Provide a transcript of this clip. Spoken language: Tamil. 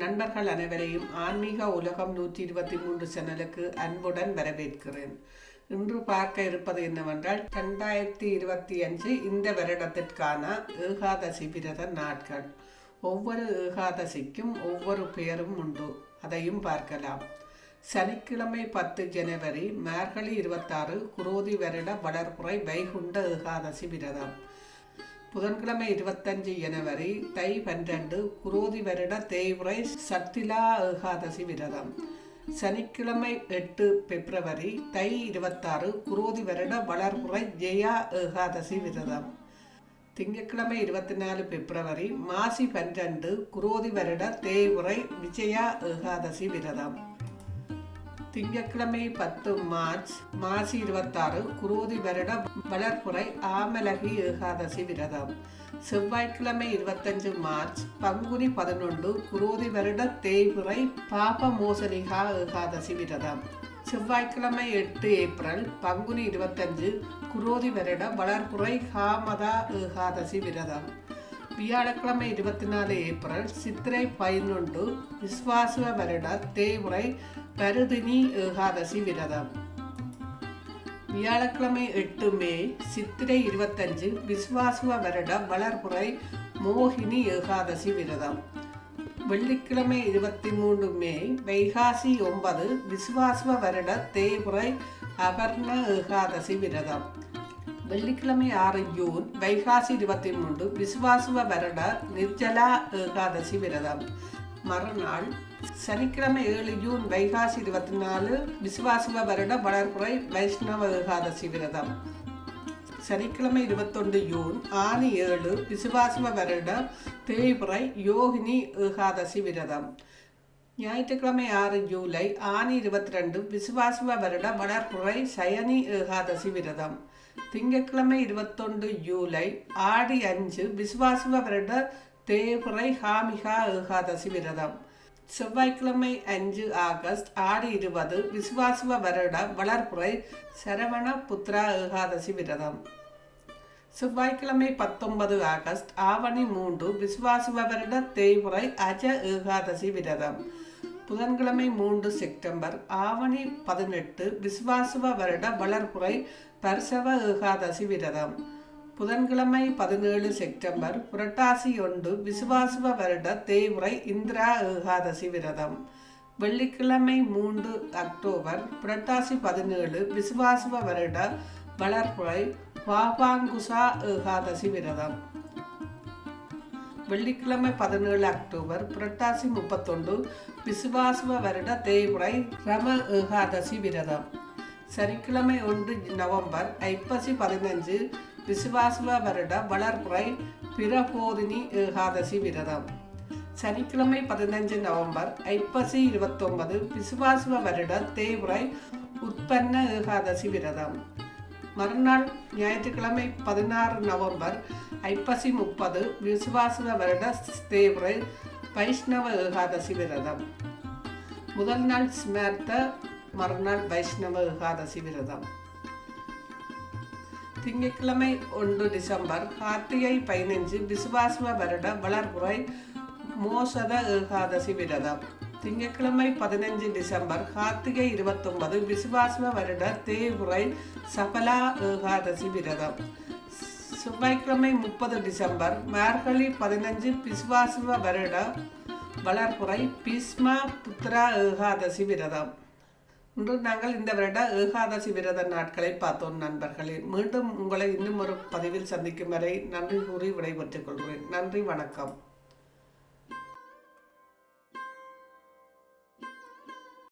நண்பர்கள் அனைவரையும் ஆன்மீக உலகம் நூற்றி இருபத்தி மூன்று சேனலுக்கு அன்புடன் வரவேற்கிறேன். இன்று பார்க்க இருப்பது என்னவென்றால் ரெண்டாயிரத்தி இருபத்தி அஞ்சு இந்த வருடத்திற்கான ஏகாதசி விரத நாட்கள். ஒவ்வொரு ஏகாதசிக்கும் ஒவ்வொரு பெயரும் உண்டு. அதையும் பார்க்கலாம். சனிக்கிழமை பத்து ஜனவரி மார்கழி இருபத்தாறு குரோதி வருட வளர்ப்புறை வைகுண்ட ஏகாதசி விரதம். புதன்கிழமை இருபத்தஞ்சு ஜனவரி தை பன்னிரண்டு குரோதி வருட தேய்வுரை சத்திலா ஏகாதசி விரதம். சனிக்கிழமை எட்டு பிப்ரவரி தை இருபத்தாறு குரோதி வருட வளர்முறை ஜெயா ஏகாதசி விரதம். திங்கட்கிழமை இருபத்தி நாலு பிப்ரவரி மாசி பன்னிரண்டு குரோதி வருட தேய்முறை விஜயா ஏகாதசி விரதம். திங்கட்கிழமை பத்து மார்ச் மார்ச் இருபத்தாறு குரோதி வருட வளர்ப்புறை ஆமலகி ஏகாதசி விரதம். செவ்வாய்க்கிழமை இருபத்தஞ்சு மார்ச் பங்குனி பதினொன்று குரோதி வருட தேய்புரை பாப மோசலிகா ஏகாதசி விரதம். செவ்வாய்க்கிழமை எட்டு ஏப்ரல் பங்குனி இருபத்தஞ்சு குரோதி வருட வளர்ப்புறை ஹாமதா ஏகாதசி விரதம். வியாழக்கிழமை இருபத்தி நாலு ஏப்ரல் சித்திரை பதினொன்று விஸ்வாச வருட தேய்முறை பருதினி ஏகாதசி விரதம். வியாழக்கிழமை எட்டு மே சித்திரை இருபத்தஞ்சு விஸ்வாசுவ வருட வளர்ப்புறை மோகினி ஏகாதசி விரதம். வெள்ளிக்கிழமை இருபத்தி மூன்று மே வைகாசி ஒன்பது விஸ்வாசுவ வருட தேய்முறை அபர்ண ஏகாதசி விரதம். வெள்ளிக்கிழமை ஆறு ஜூன் வைகாசி இருபத்தி மூன்று விசுவாசுவ வருட நிர்ஜலா ஏகாதசி விரதம் மறுநாள் சனிக்கிழமை ஏழு ஜூன் வைகாசி இருபத்தி நாலு விசுவாசுவ வருட வளர்ப்புறை வைஷ்ணவ ஏகாதசி விரதம் சனிக்கிழமை இருபத்தொன்று ஜூன் ஆறு ஏழு விசுவாசுவ வருட தேய்புறை யோகினி ஏகாதசி விரதம் ஞாயிற்றுக்கிழமை ஆறு ஜூலை ஆணி இருபத்தி ரெண்டு விசுவாசுவ வருட வளர்ப்புறை சயனி ஏகாதசி விரதம் திங்கட்கிழமை இருபத்தொன்று ஜூலை ஆடி அஞ்சு விசுவாசுவ வருட தேவரை ஹாமிகா ஏகாதசி விரதம். செவ்வாய்க்கிழமை அஞ்சு ஆகஸ்ட் ஆடி இருபது விசுவாசுவ வருட வளர்ப்புறை சரவண புத்ரா ஏகாதசி விரதம். செவ்வாய்க்கிழமை பத்தொன்பது ஆகஸ்ட் ஆவணி மூன்று விசுவாசுவ வருட தேய்முறை அஜ ஏகாதசி விரதம். புதன்கிழமை மூன்று செப்டம்பர் ஆவணி பதினெட்டு விசுவாசுவ வருட வளர்ப்புறை பர்சவ ஏகாதசி விரதம். புதன்கிழமை பதினேழு செப்டம்பர் புரட்டாசி ஒன்று விசுவாசுவ வருட தேய்முறை இந்திரா ஏகாதசி விரதம். வெள்ளிக்கிழமை மூன்று அக்டோபர் புரட்டாசி பதினேழு விசுவாசுவ வருட வளர்ப்புறை பாபாங்குசா ஏகாதசி விரதம். வெள்ளிக்கிழமை பதினேழு அக்டோபர் புரட்டாசி முப்பத்தொன்று விசுவாசுவ வருட தேய்முறை ரம ஏகாதசி விரதம். சனிக்கிழமை ஒன்று நவம்பர் ஐப்பசி பதினஞ்சு விசுவாசுவ வருட வளர்ப்புறை பிரபோதினி ஏகாதசி விரதம் சனிக்கிழமை பதினஞ்சு நவம்பர் ஐப்பசி இருபத்தொன்பது விசுவாசுவ வருட தேய்முறை உற்பன்ன ஏகாதசி விரதம் மறுநாள் ஞாயிற்றுக்கிழமை பதினாறு நவம்பர் ஐப்பசி முப்பது விசுவாசுவ வருட தேய்முறை வைஷ்ணவ ஏகாதசி விரதம் முதல் நாள் ஸ்மர்த்த மறுநாள் வைஷ்ணவ ஏகாதசி விரதம் திங்கட்கிழமை ஒன்று டிசம்பர் கார்த்திகை பதினைஞ்சு விசுவாசுவ வருட வளர்புரை மோசத ஏகாதசி விரதம் திங்கட்கிழமை பதினஞ்சு டிசம்பர் கார்த்திகை இருபத்தொன்பது விசுவாசம வருட தேவுரை சபலா ஏகாதசி விரதம் செவ்வாய்க்கிழமை முப்பது டிசம்பர் மார்கழி பதினஞ்சு விசுவாசம வருட வளர்புரை பீஸ்மா புத்ரா ஏகாதசி விரதம் இன்று நாங்கள் இந்த வருட ஏகாதசி விரத நாட்களை பார்த்தோம் நண்பர்களே. மீண்டும் உங்களை இன்னும் ஒரு பதிவில் சந்திக்கும் வரை நன்றி கூறி விடைபெற்றுக் கொள்கிறேன். நன்றி வணக்கம்.